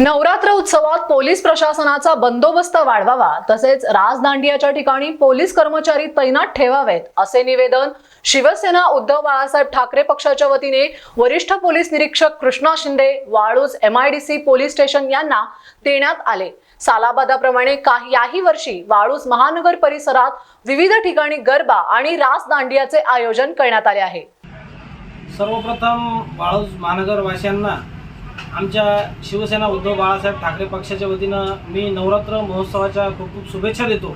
नवरात्र उत्सवात पोलीस प्रशासनाचा बंदोबस्त वाढवावा तसेच राजदांडियाच्या ठिकाणी पोलीस कर्मचारी तैनात ठेवावेत असे निवेदन शिवसेना उद्धव बाळासाहेब ठाकरे पक्षाच्या वतीने वरिष्ठ पोलीस निरीक्षक Krishna Shinde Waluj MIDC police station यांना देण्यात आले. सालाबादाप्रमाणे काही याही वर्षी वाळूज महानगर परिसरात विविध ठिकाणी गरबा आणि राजदांडियाचे आयोजन करण्यात आले आहे. सर्वप्रथम वाळूज महानगरवासियांना आमच्या शिवसेना उद्धव बाळासाहेब ठाकरे पक्षाच्या वतीनं मी नवरात्र महोत्सवाच्या खूप खूप शुभेच्छा देतो.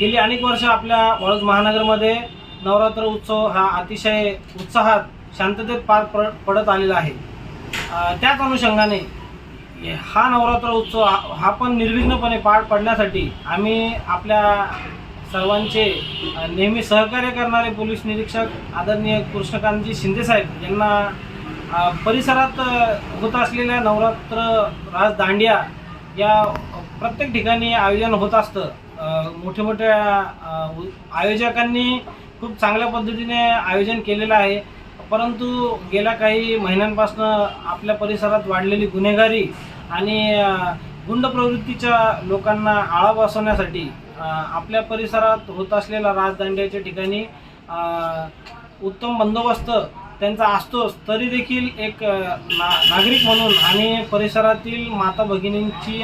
गेली अनेक वर्ष आपल्या वाळूज महानगरमध्ये नवरात्र उत्सव हा अतिशय उत्साहात शांततेत पार पड पडत आलेला आहे. त्याच अनुषंगाने हा नवरात्र उत्सव हा हा पण निर्विघ्नपणे पार पडण्यासाठी आम्ही आपल्या सर्वांचे नेहमी सहकार्य करणारे पोलीस निरीक्षक आदरणीय कृष्णकांतजी शिंदेसाहेब यांना परिसरात होत असलेल्या नवरात्र राज दांडिया या प्रत्येक ठिकाणी आयोजन होत असतं. मोठ्या मोठ्या आयोजकांनी खूप चांगल्या पद्धतीने आयोजन केलेलं आहे. परंतु गेल्या काही महिन्यांपासून आपल्या परिसरात वाढलेली गुन्हेगारी आणि गुंड प्रवृत्तीच्या लोकांना आळा बसवण्यासाठी आपल्या परिसरात होत असलेल्या राजदांड्याच्या ठिकाणी उत्तम बंदोबस्त त्यांचा असतोच तरी देखील एक ना नागरिक म्हणून आणि परिसरातील माता भगिनींची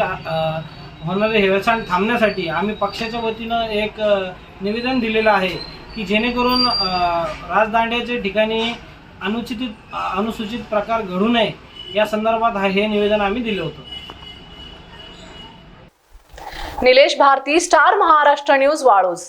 होणारे हेळसांड थांबण्यासाठी आम्ही पक्षाच्या वतीनं एक निवेदन दिलेलं आहे की जेणेकरून राजदांड्याच्या ठिकाणी अनुचित अनुसूचित प्रकार घडू नये. या संदर्भात हे निवेदन आम्ही दिलं होतं. Nilesh Bharti star Maharashtra news Waluj.